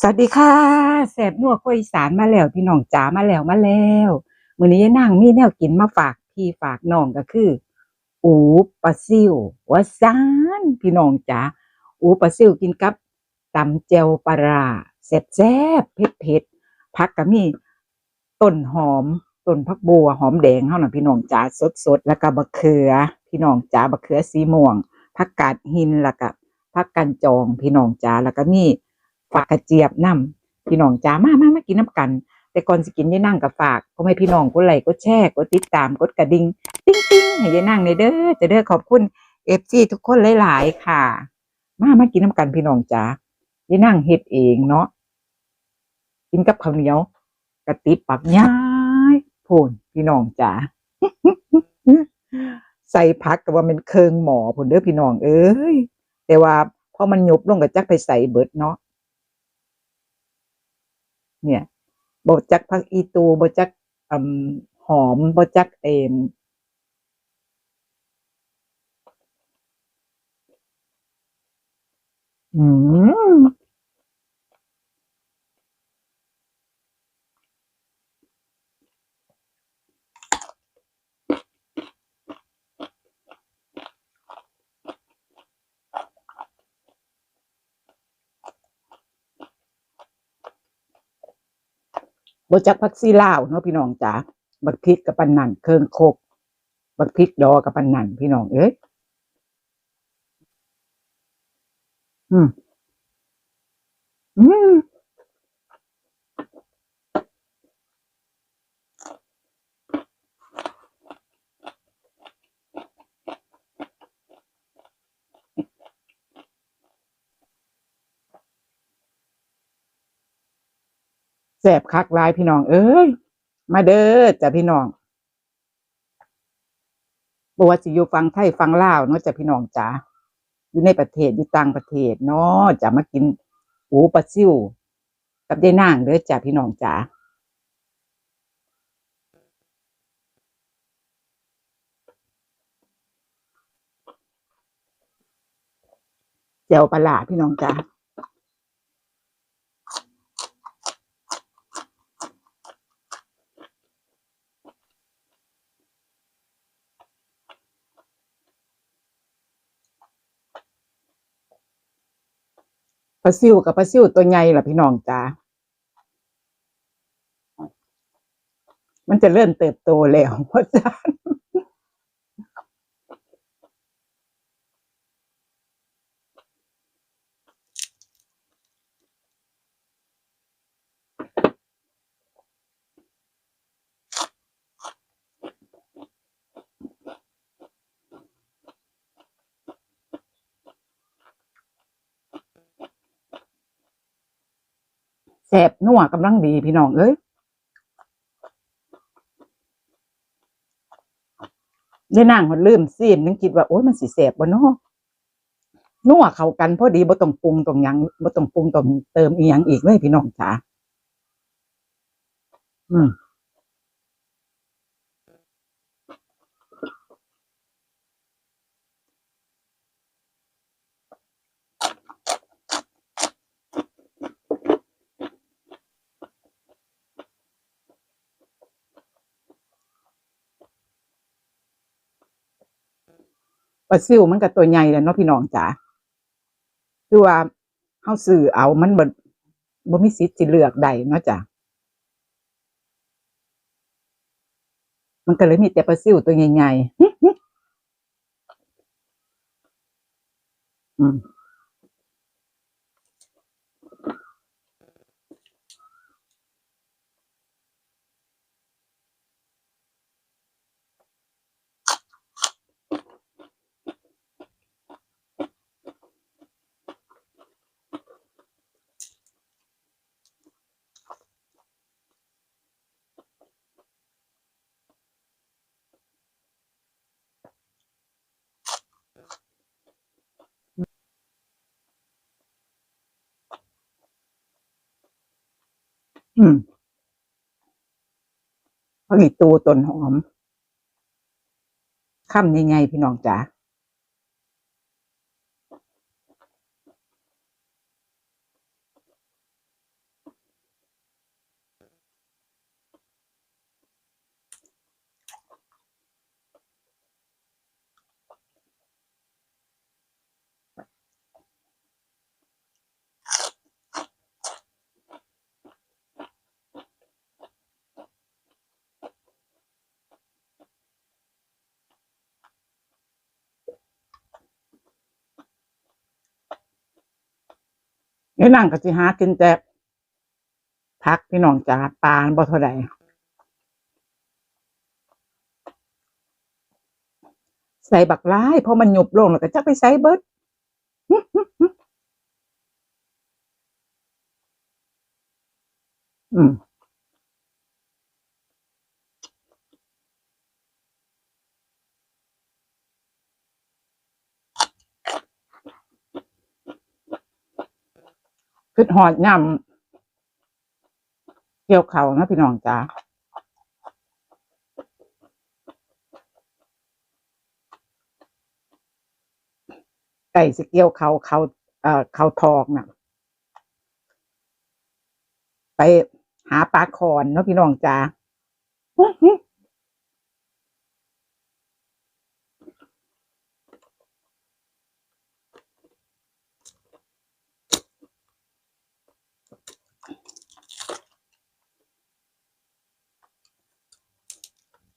สวัสดีค่ะแสบนัวกล้วยสานมาแล้วพี่น้องจ๋ามาแล้วมาแล้วมื้อนี้ยายนางมีแนวกินมาฝากพี่ฝากน้องก็คือ อูปลาซิวว่าซานพี่น้องจ๋าอูปลาซิวกินกับตำแจ่วปลาราแซ่บๆเผ็ดๆผักก็มีต้นหอมต้นผักบัวหอมแดงเฮาน่ะพี่น้องจ๋าสดๆแล้วก็บักเขือ พี่น้องจ๋าบักเขือสีม่วงผักกาดหินแล้วก็ผักกันจองพี่น้องจ๋าแล้วก็มี ฝากกระเจี๊ยบน้ำพี่น้องจ้ามามามากินน้ำกัน แต่ก่อนสิกินยายนั่งกับฝากก็ให้พี่น้องกดไลค์กดแชร์กดติดตามกดกระดิ่งติ้งติ้งให้ยายนั่งในเด้อจะเด้อขอบคุณเอฟซีทุกคนหลายๆค่ะ มามากินน้ำกันพี่น้องจ้ายายนั่งเฮ็ดเองเนาะกินกับข้าวเหนียวกระติบปักย้ายพูนพี่น้องจ้าใส่พักก็ว่าเป็นเคืองหมอผลเด้อพี่น้องเอ้ยแต่ว่าพอมันยุบลงก็จักไปใส่เบิดเนาะ เนี่ยบจักพักอีตูบจักอหอมบจักเอ็มอืม บจักพักซีลาวเนาะพี่น้องจ๋าบักพริกกับปันนันเครื่องโคกบักพริกดอกับปันนันพี่น้องเอ้ยอืมอืม แสบคักลายพี่น้อง เอ้ย มาเด้อจ้ะพี่น้องบว่าสิอยู่ฟังไทยฟังลาวเนาะจ้ะพี่น้องจ๋าอยู่ในประเทศอยู่ต่างประเทศเนาะจะมากินหูปลาซิวกับยายนางเด้อจ้ะพี่น้องจ๋าแจ่วปลาร้าพี่น้องจ๋า ปลาซิวกับปลาซิวตัวใหญ่ล่ะพี่น้องจ๋ามันจะเริ่มเติบโตแล้วเพราะจ้า บนัวกำลังดีพี่น้องเอ้ยได้นั่งมันลืมซีมนึงคิดว่าโอ้ยมันสิแสบบ่เนาะนัวเข้ากันพอดีบ่ต้องปรุงต้องหยังบ่ต้องปรุงต้องเติมอีหยังอีกเลยพี่น้องจ๋าอืม ลาซิวมันกับตัวใหญ่แหล้วเนาะพี่น้องจ๋าคือว่าเฮาซื้อเอามันบ่บ่มีสิทธิ์สิเลือกใดเนาะจ้ะมันก็เลยมีแต่ปลาซิวตัวใหญ่ๆอืม อืมผักอีตูต้นหอมค่ำยังไงพี่น้องจ๋า ให้นั่งก็สิหากินแต่พักพี่น้องจ๋าปลาบ่เท่าใดใส่บักร้ายพอมันหยุบลงแล้วก็จักไปใส่เบิดอืม คือหอดยำเกี่ยวเขานะพี่น้องจ๋าไก่สิเกี่ยวเขาเขาเอ่อเขาทองน่ะ ไปหาปลาคอนเนาะพี่น้องจ๋า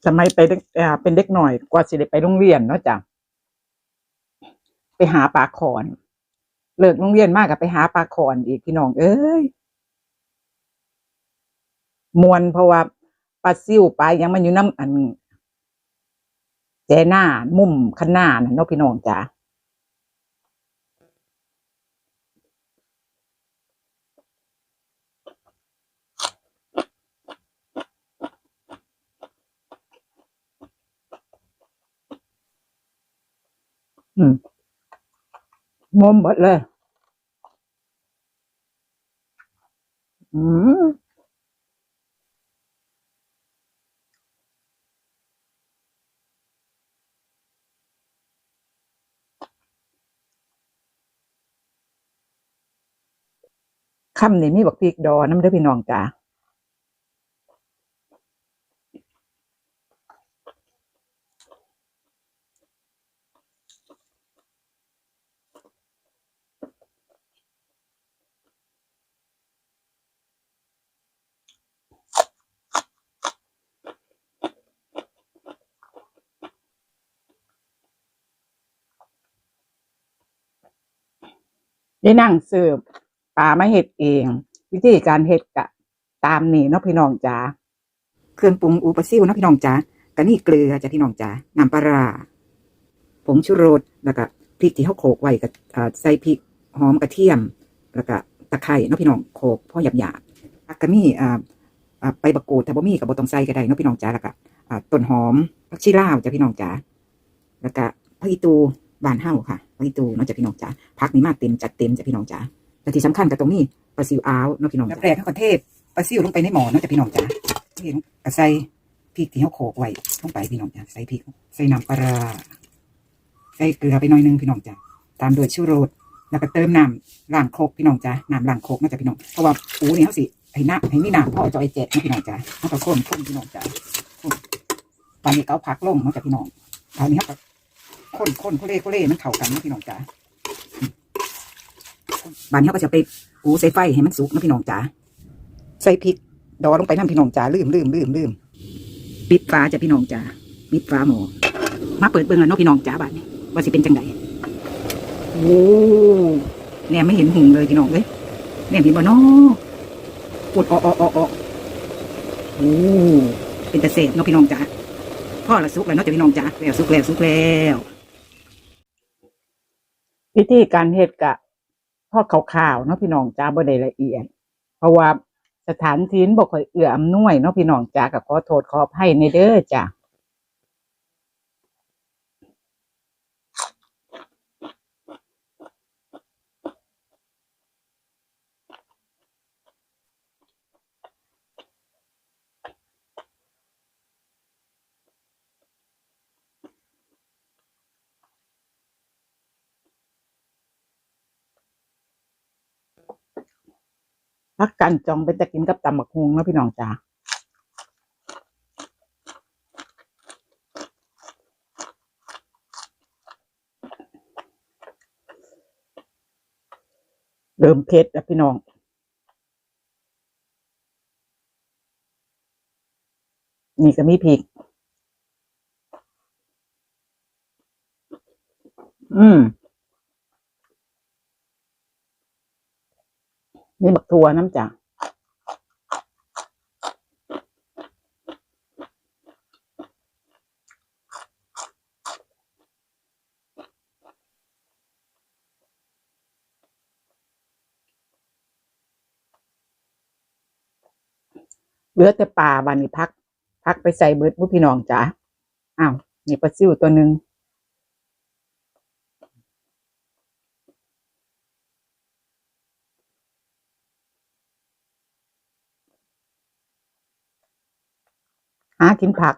สมัยไปเด็กเอ่อเป็นเด็กหน่อยกว่าสิได้ไปโรงเรียนเนาะจ้ะไปหาปลาคอนเลิกโรงเรียนมากกับไปหาปลาคอนอีกพี่น้องเอ้ยมวนเพราะว่าปลาซิ่วปลายังมันอยู่น้ำอันแจหน้า มุมข้างหน้านะเนาะพี่น้องจ้ะ งมหมดเลย อืมคำนี้มีบักพริกดอน้ำเด้อพี่น้องจ๋า ได้นั่งเสิร์ฟปลามาเห็ดเอง วิธีการเห็ดกะ ตามนี่เนาะพี่น้องจ๋าเครื่องปรุงอูปซิวเนาะพี่น้องจ๋ากะนี่เกลือจ้ะพี่น้องจ๋าน้ำปลาผงชูรสแล้วก็พริกที่เขาโขลกไว้กับใส่พริกหอมกระเทียม แล้วก็ตะไคร้เนาะพี่น้องโขลกพ่อหยาบๆผักกะมี่อ่าอ่าไปบะกูดแต่บ่มีกับบ่ต้องใส่ก็ได้เนาะพี่น้องจ๋าแล้วก็ต้นหอมผักชีลาวจ้ะพี่น้องจ๋าแล้วก็ผักอีตู บานเฮาค่ะผักอีตูเนาะจ้ะพี่น้องจ๋าผักนี่มากเต็มจัดเต็มจ้ะพี่น้องจ๋าแต่ที่สำคัญก็ตรงนี้ปลาซิวอ้าวเนาะพี่น้องจ๋าแรกเขาก็เทปลาซิวลงไปในหม้อเนาะจ้ะพี่น้องจ๋าเทลงก็ใส่พริกที่เขาโขลกไว้ลงไปพี่น้องจ๋าใส่พริกใส่น้ำปลาใส่เกลือไปหน่อยนึงพี่น้องจ๋าตามด้วยชูรสแล้วก็เติมน้ำล้างโคกพี่น้องจ๋าน้ำล้างโคกนาะจ้ะพี่น้องเพราะว่าปูนี่เขาสิให้น้ำให้มีน้ำพอจะไอเจ็ดเนาะพี่น้องจ๋าเขาก็ข้นข้นพี่น้องจ๋าตอนนี้เขาพักลงนาะจ้ะพี่น้องตอนนี้เขา ข้นข้นโคเล่โคเล่มันเข้ากันนะพี่น้องจ๋าบานนี้เขาก็จะไปปูใส่ไฟให้มันสุกนะพี่น้องจ๋าใส่พริกดอลงไปน้ำพี่น้องจ๋าลืมลืมลืมลืมปิดฟ้าจ้ะพี่น้องจ๋าปิดฟ้าหมอมาเปิดเบิ่งแล้วเนาะพี่น้องจ๋าบานนี้ว่าสิเป็นจังไดโอ้แนมไม่เห็นหุงเลยพี่น้องเลยแนมเห็นบ่เนาะปวดออออออโอ้เป็นตะเสพเนาะพี่น้องจ๋าพ่อละสุกแล้วเนาะจ้ะพี่น้องจ๋าแล้วสุกแล้วสุกแล้ว วิธีการเฮ็ดกะพ่อข่าวๆเนาะพี่น้องจ้าบ่ได้ละเอียด เพราะว่าสถานที่บ่ค่อยเอื้ออำนวยเนาะพี่น้องจ้าก็ขอโทษขออภัยในเด้อจ้า พักกันจองเป็นจะกินกับตำบักฮุงนะพี่น้องจ้าเริ่มเผ็ดแล้วพี่น้องนี่ก็มีพริก อืม นี่บักทัวน้ำจ้ะเหลือแต่ปลาบานนี้พัก พักไปใส่เบิดมุพี่น้องจ๋าอ้าวนี่ปลาซิวตัวหนึ่ง กินผัก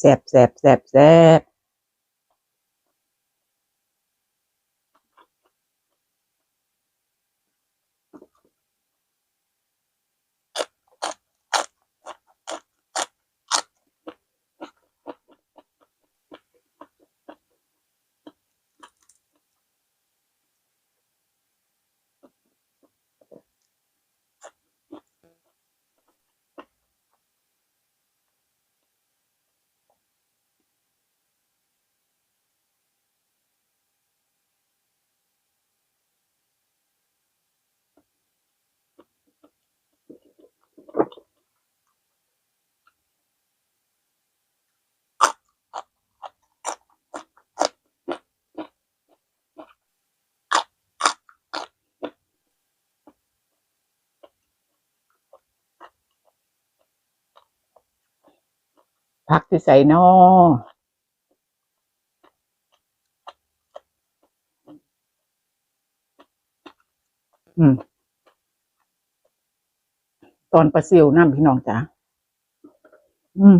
แสบแสบแสบแสบ ผักที่ใส่นออืม ตอนปลาซิวน้ำพี่น้องจ๋าอืม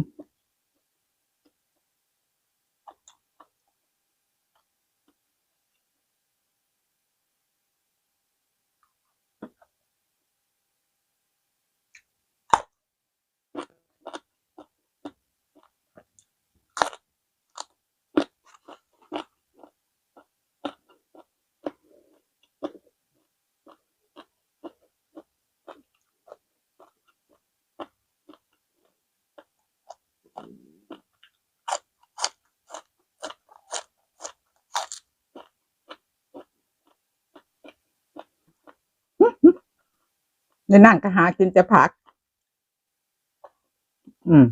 ในนั่งก็หากินจะผัก อืม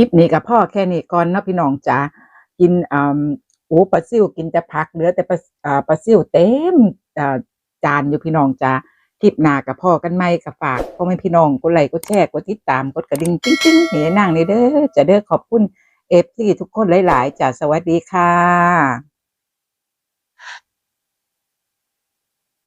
คลิปนี้กับพ่อแค่นี้ก่อนเนาะพี่น้องจ๋ากินอ่าโอ้ปลาซิวกินแต่ผักเหลือแต่ปลาอ่าปลาซิวเต็มอ่าจานอยู่พี่น้องจ๋าคลิปหน้ากับพ่อกันไหมกับฝากพ่อแม่พี่น้องกดไลค์กดแชร์กดติดตามกดกระดิ่งจริงๆเห็นนางนี่เด้อจะเด้อขอบคุณเอฟซีทุกคนหลาย ๆจ้าสวัสดีค่ะ